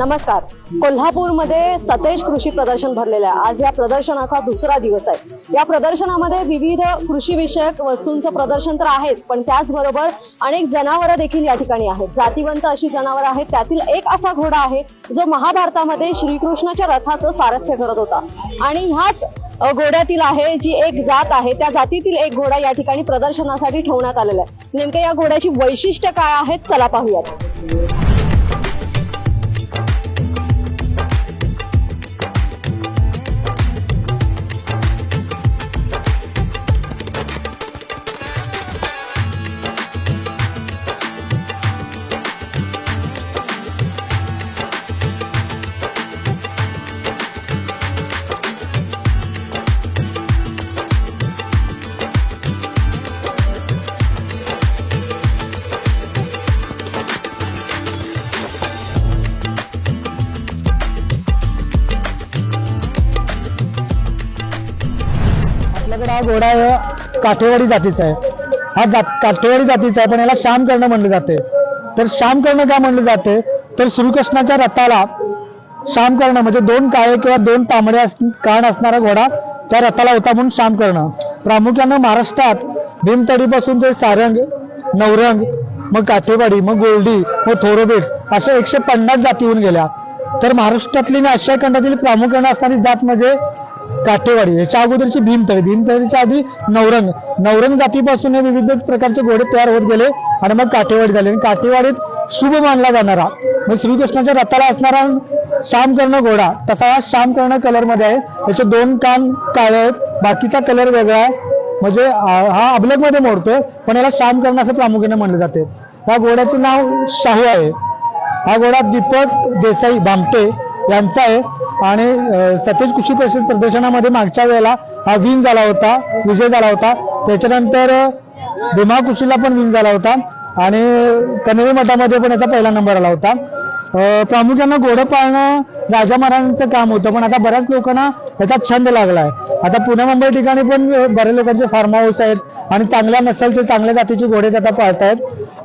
नमस्कार. कोल्हापूरमध्ये सतेज कृषी प्रदर्शन भरलेलं आहे. आज या प्रदर्शनाचा दुसरा दिवस आहे. या प्रदर्शनामध्ये विविध कृषी विषयक वस्तूंचं प्रदर्शन तर आहेच पण त्याचबरोबर अनेक जनावरं देखील या ठिकाणी आहेत. जातीवंत अशी जनावरं आहेत. त्यातील एक असा घोडा आहे जो महाभारतामध्ये श्रीकृष्णाच्या रथाचं सारथ्य करत होता. आणि ह्याच घोड्यातील आहे जी एक जात आहे त्या जातीतील एक घोडा या ठिकाणी प्रदर्शनासाठी ठेवण्यात आलेला आहे. नेमक्या या घोड्याची वैशिष्ट्य काय आहेत? चला पाहूयात. आपल्याकडे हा घोडा काठेवाडी जातीचा आहे. हा जात काठेवाडी जातीचा आहे पण याला श्याम कर्ण म्हणलं जाते. तर श्याम कर्ण काय म्हणलं जाते? तर श्रीकृष्णाच्या रथाला श्याम कर्ण म्हणजे दोन काळे किंवा दोन तांबडे कान असणारा घोडा त्या रथाला होता म्हणून श्याम कर्ण. प्रामुख्यानं महाराष्ट्रात भीमतडीपासून ते सारंग नवरंग मग काठेवाडी मग गोल्डी मग थोरोबेट्स अशा एकशे पन्नास जाती होऊन गेल्या. तर महाराष्ट्रातली आणि आशिया खंडातील प्रामुख्यानं असणारी जात म्हणजे काठेवाडी याच्या अगोदरची भीमतळी भीमतळीच्या आधी नवरंग. नवरंग जातीपासून हे विविध प्रकारचे घोडे तयार होत गेले आणि मग काठेवाडी झाले. आणि काठेवाडीत शुभ मानला जाणारा मग श्रीकृष्णाच्या रथाला असणारा श्यामकर्ण घोडा. तसा हा श्यामकर्ण कलरमध्ये आहे. याचे दोन कान काळे आहेत. बाकीचा कलर वेगळा आहे. म्हणजे हा अबलगमध्ये मोडतोय पण याला श्यामकर्ण असं प्रामुख्याने म्हणले जाते. या घोड्याचे नाव शाहू आहे. हा घोडा दीपक देसाई भामटे यांचा आहे. आणि सतेज कृषी परिषद प्रदर्शनामध्ये मागच्या वेळेला हा विन झाला होता विजय झाला होता. त्याच्यानंतर भीमा कृषीला पण विन झाला होता आणि कनेरी मठामध्ये पण याचा पहिला नंबर आला होता. प्रामुख्यानं घोडं पाळणं राजा महाराजांचं काम होतं पण आता बऱ्याच लोकांना त्याचा छंद लागलाय. आता पुणे मुंबई ठिकाणी पण बऱ्याच लोकांचे फार्म हाऊस आहेत आणि चांगल्या नसलचे चांगल्या जातीचे घोडे आता पाळतायत.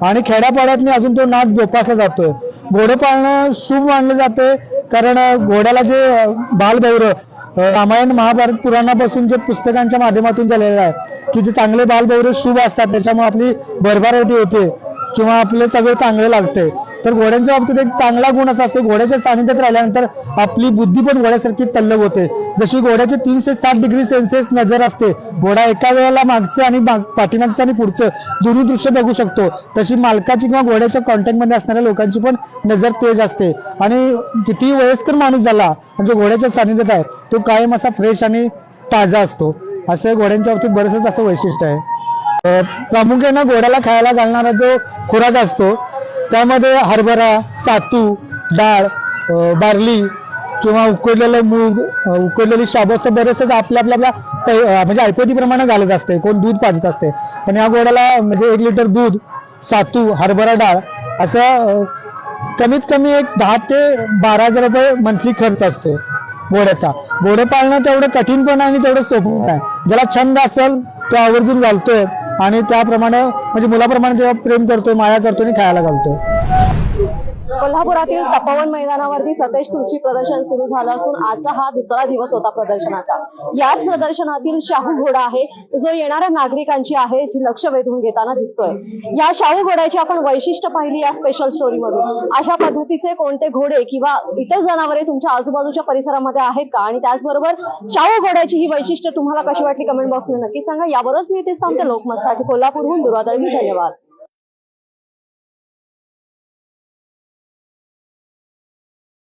आणि खेड्यापाड्यात अजून तो नाद जोपासला जातोय. घोडं पाळणं शुभ मानलं जाते कारण घोड्याला जे बालभैरव रामायण महाभारत पुराणापासून जे पुस्तकांच्या माध्यमातून झालेलं आहे की जे चांगले बालभैर शुभ असतात त्याच्यामुळे आपली भरभराटी होते किंवा आपले सगळे चांगले लागते. तर घोड्यांच्या बाबतीत एक चांगला गुण असा असतो घोड्याच्या सानिध्यात राहिल्यानंतर आपली बुद्धी पण घोड्यासारखी तल्लक होते. जशी घोड्याचे तीनशे साठ डिग्री सेल्सिअस नजर असते घोडा एका वेळेला मागचं आणि पाठीमागचं आणि पुढचं दोन्ही दृश्य बघू शकतो. तशी मालकाची किंवा घोड्याच्या कॉन्टॅक्टमध्ये असणाऱ्या लोकांची पण नजर तेज असते. आणि किती वयस्कर माणूस झाला म्हणजे घोड्याच्या सानिध्यात आहे तो कायम असा फ्रेश आणि ताजा असतो. असं घोड्यांच्या बाबतीत बरंच असं वैशिष्ट्य आहे. प्रामुख्यानं घोड्याला खायला घालणारा जो खुराक असतो त्यामध्ये हरभरा सातू डाळ बार्ली किंवा उकडलेलं मूग उकडलेली शाबू असं बरेचसं आपल्या आपल्या आपल्या पै- म्हणजे ऐपतीप्रमाणे घालत असते. कोण दूध पाजत असते. पण या गोड्याला म्हणजे एक लिटर दूध सातू हरभरा डाळ असं कमीत कमी एक दहा ते बारा हजार रुपये मंथली खर्च असतो घोड्याचा घोडं पाळणं तेवढं कठीण पण आहे आणि तेवढं सोपं पण आहे. ज्याला छंद असेल तो आवर्जून घालतोय. आणि त्याप्रमाणे म्हणजे मुलाप्रमाणे जेव्हा प्रेम करतो माया करतो आणि खायला घालतो कोल्हापुरातील तपोवन मैदानावरती सतेज कृषी प्रदर्शन सुरू झालं असून आजचा हा दुसरा दिवस होता प्रदर्शनाचा. याच प्रदर्शनातील शाहू घोडा आहे. जो येणाऱ्या नागरिकांची आहे जी लक्ष वेधून घेताना दिसतोय. या शाहू घोड्याची आपण वैशिष्ट्य पाहिली या स्पेशल स्टोरी मधून. अशा पद्धतीचे कोणते घोडे किंवा इतर जनावरे तुमच्या आजूबाजूच्या परिसरामध्ये आहेत का? आणि त्याचबरोबर शाहू घोड्याची ही वैशिष्ट्य तुम्हाला कशी वाटली? कमेंट बॉक्समध्ये नक्की सांगा. यावरच मी इथे सांगते लोकमतसाठी कोल्हापूरहून दुरादळवी धन्यवाद.